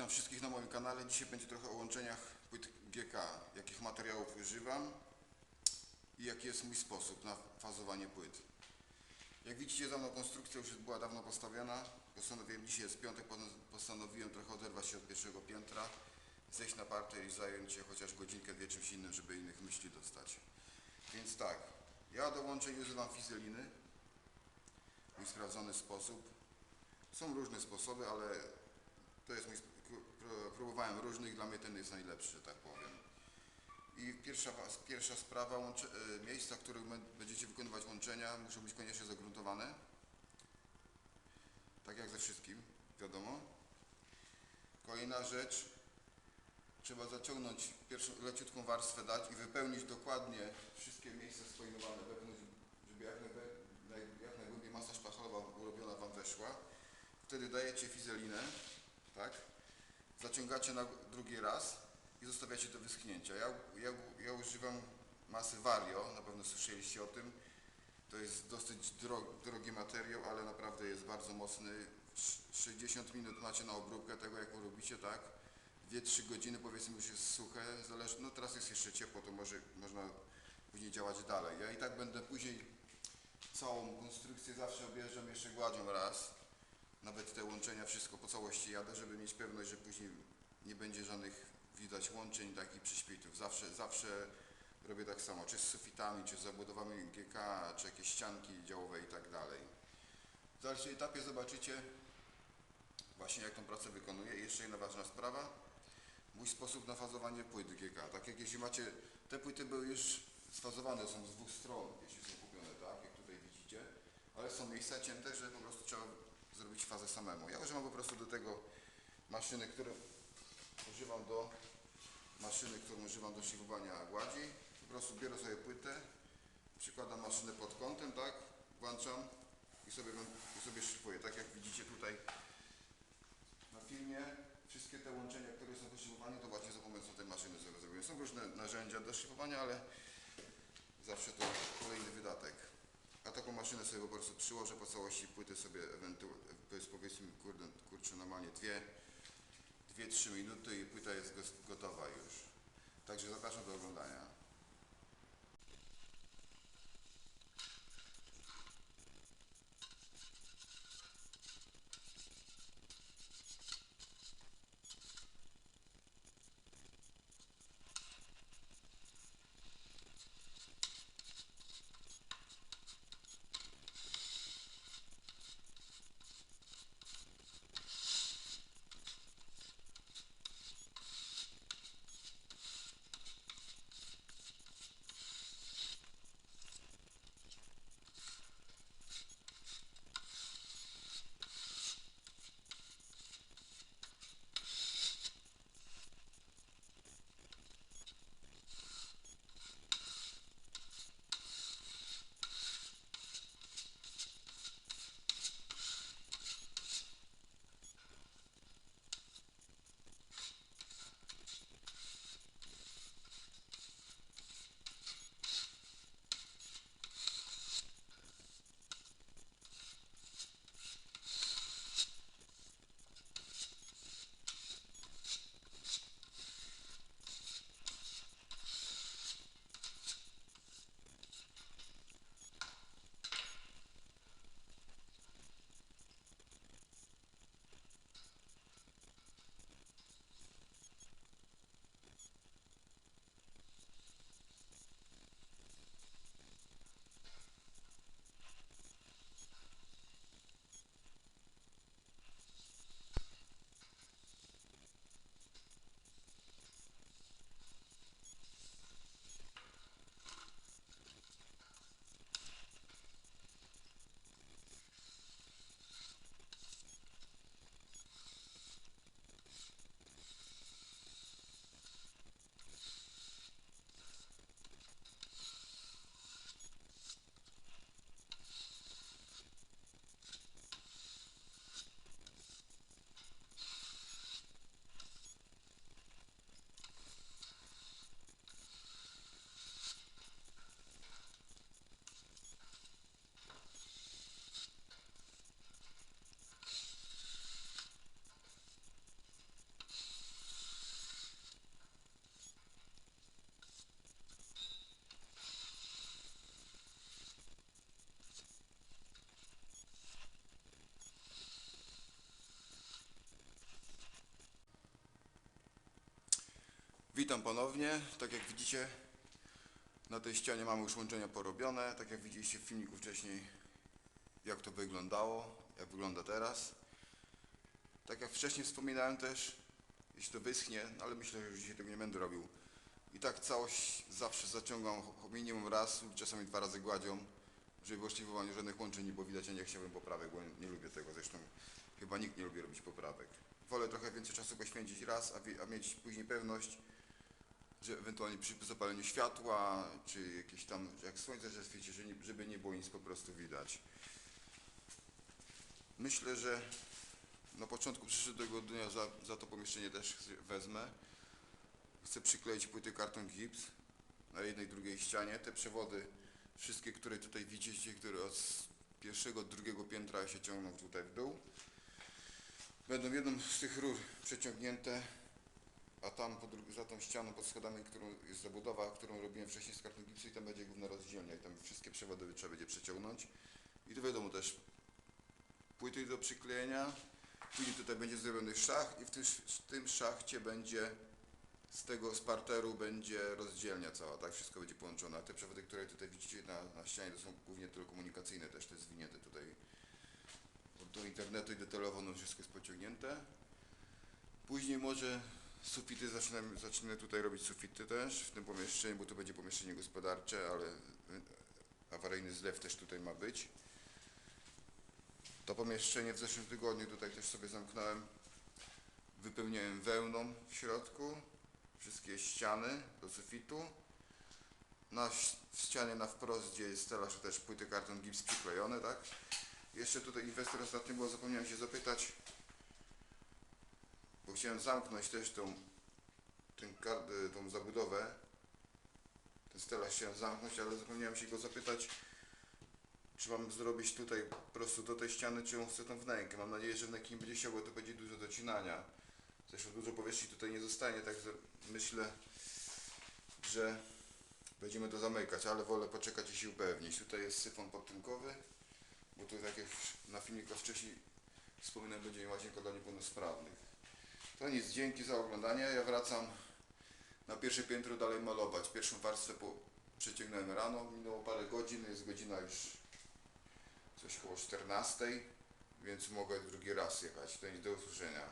Witam wszystkich na moim kanale. Dzisiaj będzie trochę o łączeniach płyt GK, jakich materiałów używam i jaki jest mój sposób na fazowanie płyt. Jak widzicie za mną konstrukcja już była dawno postawiona. Postanowiłem, dzisiaj jest piątek, postanowiłem trochę oderwać się od pierwszego piętra, zejść na parter i zająć się chociaż godzinkę, dwie czymś innym, żeby innych myśli dostać. Więc tak, ja do łączeń używam fizeliny, mój sprawdzony sposób. Są różne sposoby, ale to jest mój, próbowałem różnych, dla mnie ten jest najlepszy, tak powiem. I pierwsza, pierwsza sprawa, łącze, e, miejsca, w których bę- będziecie wykonywać łączenia muszą być koniecznie zagruntowane. Tak jak ze wszystkim, wiadomo. Kolejna rzecz, trzeba zaciągnąć pierwszą leciutką warstwę dać i wypełnić dokładnie wszystkie miejsca wewnątrz, żeby jak, naj, jak najgłębiej masa szpachlowa urobiona Wam weszła. Wtedy dajecie fizelinę, tak? Zaciągacie na drugi raz i zostawiacie do wyschnięcia. Ja, ja, ja używam masy Vario, na pewno słyszeliście o tym. To jest dosyć dro, drogi materiał, ale naprawdę jest bardzo mocny. Sz- 60 minut macie na obróbkę tego, jak robicie, tak? 2-3 godziny powiedzmy już jest suche, zależy, no teraz jest jeszcze ciepło, to może można później działać dalej. Ja i tak będę później całą konstrukcję zawsze objeżdżam jeszcze gładzią raz. Wszystko po całości jadę, żeby mieć pewność, że później nie będzie żadnych widać łączeń takich przyśpitów. Zawsze, zawsze robię tak samo, czy z sufitami, czy z zabudowami GK, czy jakieś ścianki działowe i tak dalej. W dalszym etapie zobaczycie właśnie jak tą pracę wykonuję. I jeszcze jedna ważna sprawa, mój sposób na fazowanie płyt GK. Tak jak jeśli macie, te płyty były już sfazowane, są z dwóch stron, jeśli są kupione, tak, jak tutaj widzicie, ale są miejsca cięte, że po prostu trzeba zrobić fazę samemu. Ja używam po prostu do tego maszyny, które używam do maszyny, którą używam do szlifowania gładzi. Po prostu biorę sobie płytę, przykładam maszynę pod kątem, tak, włączam i sobie, i sobie szlifuję. Tak jak widzicie tutaj na filmie, wszystkie te łączenia, które są do szlifowania, to właśnie za pomocą tej maszyny sobie. Są różne narzędzia do szlifowania, ale zawsze to kolejny wydatek. A taką maszynę sobie po prostu przyłożę po całości płyty sobie ewentualnie, powiedzmy, kurde, kurczę, normalnie dwie, 2-3 minuty i płyta jest gotowa już. Także zapraszam do oglądania. Witam ponownie. Tak jak widzicie, na tej ścianie mamy już łączenia porobione. Tak jak widzieliście w filmiku wcześniej, jak to wyglądało, jak wygląda teraz. Tak jak wcześniej wspominałem też, jeśli to wyschnie, no ale myślę, że już dzisiaj tego nie będę robił. I tak całość zawsze zaciągam minimum raz lub czasami dwa razy gładzią, żeby właściwie żadnych łączeń było widać, a nie chciałbym poprawek, bo nie lubię tego. Zresztą chyba nikt nie lubi robić poprawek. Wolę trochę więcej czasu poświęcić raz, a, a mieć później pewność, że ewentualnie przy zapaleniu światła, czy jakieś tam, jak słońce że świeci, żeby nie było nic po prostu widać. Myślę, że na początku przyszłego dnia za, za to pomieszczenie też wezmę. Chcę przykleić płyty karton gips na jednej drugiej ścianie. Te przewody, wszystkie, które tutaj widzicie, które od pierwszego, drugiego piętra się ciągną tutaj w dół. Będą jedną z tych rur przeciągnięte, a tam po dru- za tą ścianą pod schodami, którą jest zabudowa, którą robiłem wcześniej z karton gipsu i tam będzie główna rozdzielnia i tam wszystkie przewody trzeba będzie przeciągnąć. I tu wiadomo też płyty do przyklejenia. Później tutaj będzie zrobiony szach i w tym, w tym szachcie będzie z tego z parteru będzie rozdzielnia cała, tak? Wszystko będzie połączone. A te przewody, które tutaj widzicie na, na ścianie, to są głównie telekomunikacyjne też, jest zwinięte tutaj do internetu i detailowo no wszystko jest pociągnięte. Później może sufity zacznę, zacznę tutaj robić sufity też w tym pomieszczeniu, bo to będzie pomieszczenie gospodarcze, ale y, awaryjny zlew też tutaj ma być. To pomieszczenie w zeszłym tygodniu tutaj też sobie zamknąłem. Wypełniałem wełną w środku wszystkie ściany do sufitu. Na ścianie na wprost, gdzie jest stelaż, też płyty karton gips przyklejone, tak? Jeszcze tutaj inwestor ostatnio było, zapomniałem się zapytać, bo chciałem zamknąć też tą, ten, y, tą zabudowę. Ten stelaż chciałem zamknąć, ale zapomniałem się go zapytać, czy mam zrobić tutaj po prostu do tej ściany, czy on chce tą wnękę. Mam nadzieję, że wnęki nie będzie chciał, bo to będzie dużo docinania. Zresztą dużo powierzchni tutaj nie zostanie, także myślę, że będziemy to zamykać, ale wolę poczekać i się upewnić. Tutaj jest syfon podtynkowy, bo tu tak jak na filmiku wcześniej wspominałem, będzie łazienka dla niepełnosprawnych. To nic, dzięki za oglądanie. Ja wracam na pierwsze piętro dalej malować. Pierwszą warstwę przeciągnąłem rano, minęło parę godzin, jest godzina już coś koło 14, więc mogę drugi raz jechać. To nic do usłyszenia.